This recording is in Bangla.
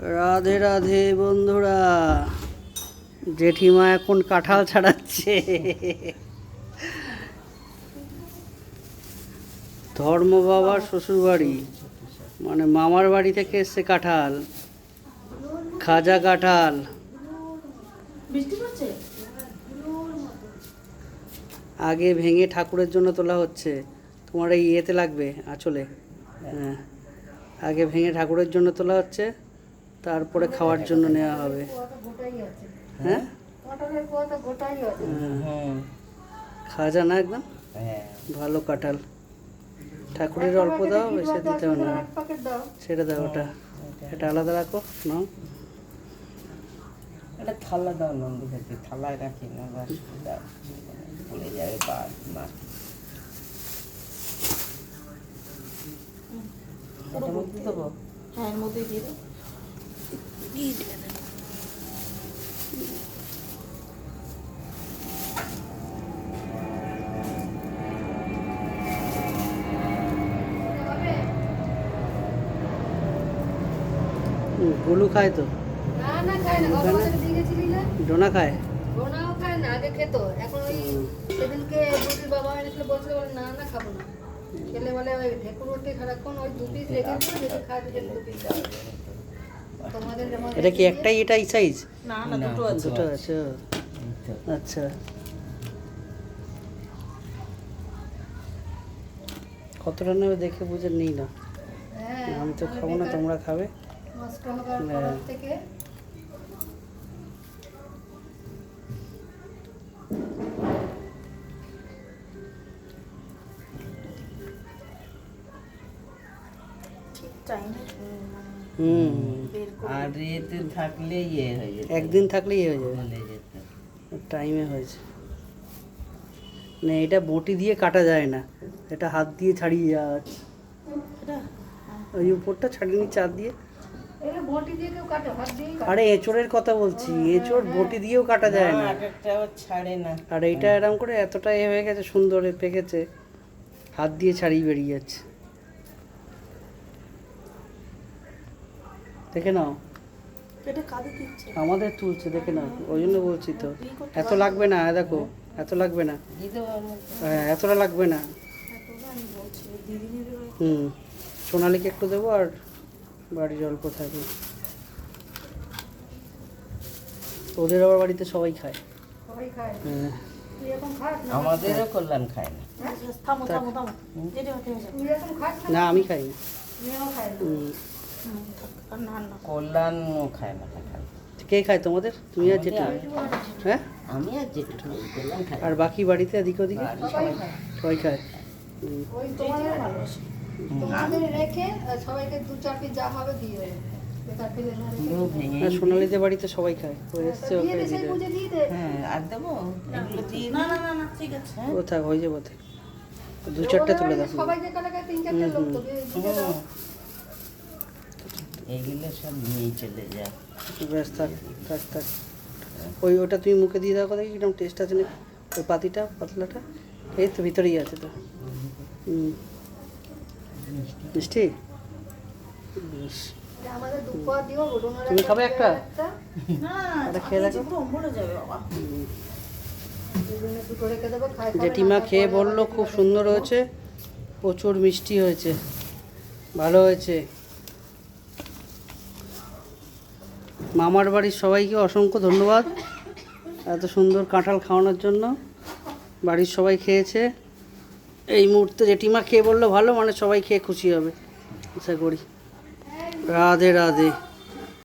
রাধে রাধে বন্ধুরা। জেঠিমা এখন কাঁঠাল ছাড়াচ্ছে। ধর্ম বাবার শ্বশুর বাড়ি মানে মামার বাড়ি থেকে এসছে কাঁঠাল? খাজা কাঁঠাল। আগে ভেঙে ঠাকুরের জন্য তোলা হচ্ছে। তোমার এই ইয়েতে লাগবে আঁচলে। হ্যাঁ। আগে ভেঙে ঠাকুরের জন্য তোলা হচ্ছে। তারপরে খাওয়ার জন্য নেওয়া হবে। হ্যাঁ? আছে হ্যাঁ। খাজা না একদম? হ্যাঁ। ভালো কাঁঠাল। ঠাকুরের অল্প দাও বেশি দিতে হবে না। সেটা দাও ওটা। এটা আলাদা রাখো নাও। একটা থালা দাও নন্দ খেতে থালায় রাখি না বাস দাও পড়ে যাবে বা দেবো। হ্যাঁ এর মধ্যে দিয়ে দাও হুম, গোলু খায় তো। দিয়ে ডোনা খায়? ওনাও খায় না আগে খেত। এখন ওই সেদিনকে বুটির বাবা এনেছিল বলছিল বলে না না খাব না। খেলে বলে ওই ঢেকুর রুটি সারাক্ষণ ওই দু পিস রেখেছিল যদি খায় দু পিস এটা কি একটাই এটাই সাইজ না না, দুটো আছে। দুটো আছে। তো। আচ্ছা। কতটা নেবে দেখে বুঝে নিই না। হ্যাঁ আমি তো খাব না তোমরা খাবে? টাইমে হুম। আর এতে থাকলে ইয়ে হয়ে যেত। একদিন থাকলেই হয়ে যাবে। টাইমে হয়েছে। না এটা বটি দিয়ে কাটা যায় না। এটা হাত দিয়ে ছাড়িয়ে যাওয়া এটা? ওই উপরটা ছাড়িয়ে চার দিয়ে। এটা বটি দিয়ে কেউ কাটে? হাত দিয়ে আরে এঁচড়ের কথা বলছি। এঁচড় বটি দিয়েও কাটা যায় না। ছাড়ে আর এইটা এরকম করে এতটা এ হয়ে গেছে সুন্দর পেকেছে। হাত দিয়ে ছাড়িয়ে বেরিয়ে যাচ্ছে। দেখে নাও। এটা কাঁদে দিচ্ছে? আমাদের তুলছে দেখে নাও। ওই জন্য বলছি তো। এত লাগবে না দেখো এত লাগবে না। হ্যাঁ এতটা লাগবে না। হুম সোনালিকে একটু দেবো আর বাড়ির অল্প থাকবে ওদের আবার বাড়িতে সবাই খায়। হ্যাঁ। আমাদেরও কল্যাণ খায় না। আমি খাই না। খায় না কাঁঠাল কে খায় তোমাদের? তুমি আর যেটা হ্যাঁ? আমি আর যেটা কল্যাণ আর বাকি বাড়িতে এদিক ওদিকে? সবাই খায়। সোনালিদের বাড়িতে সবাই খায়। ও এসছে ওকে হ্যাঁ আর দেবো? এগুলো দিয়ে না না না না ঠিক আছে। হ্যাঁ? ও থাক হয়ে যাব দু চারটে তুলে দেখো সবাই তিন চারটে লোক এগুলো সব নিয়ে চলে যায়। ব্যাস থাক থাক থাক। ওই ওটা তুমি মুখে দিয়ে দাও কথা কীরকম টেস্ট আছে না ওই পাতিটা পাতলাটা? এই তো ভিতরেই আছে তো। মিষ্টি? তুমি খাবে একটা? জেঠিমা খেয়ে বলল খুব সুন্দর হয়েছে। প্রচুর মিষ্টি হয়েছে। ভালো হয়েছে। মামার বাড়ির সবাইকে অসংখ্য ধন্যবাদ এত সুন্দর কাঁঠাল খাওয়ানোর জন্য। বাড়ির সবাই খেয়েছে। এই মুহূর্তে জেঠিমা খেয়ে বলল, ভালো মানে সবাই খেয়ে খুশি হবে। আশা করি। রাধে রাধে।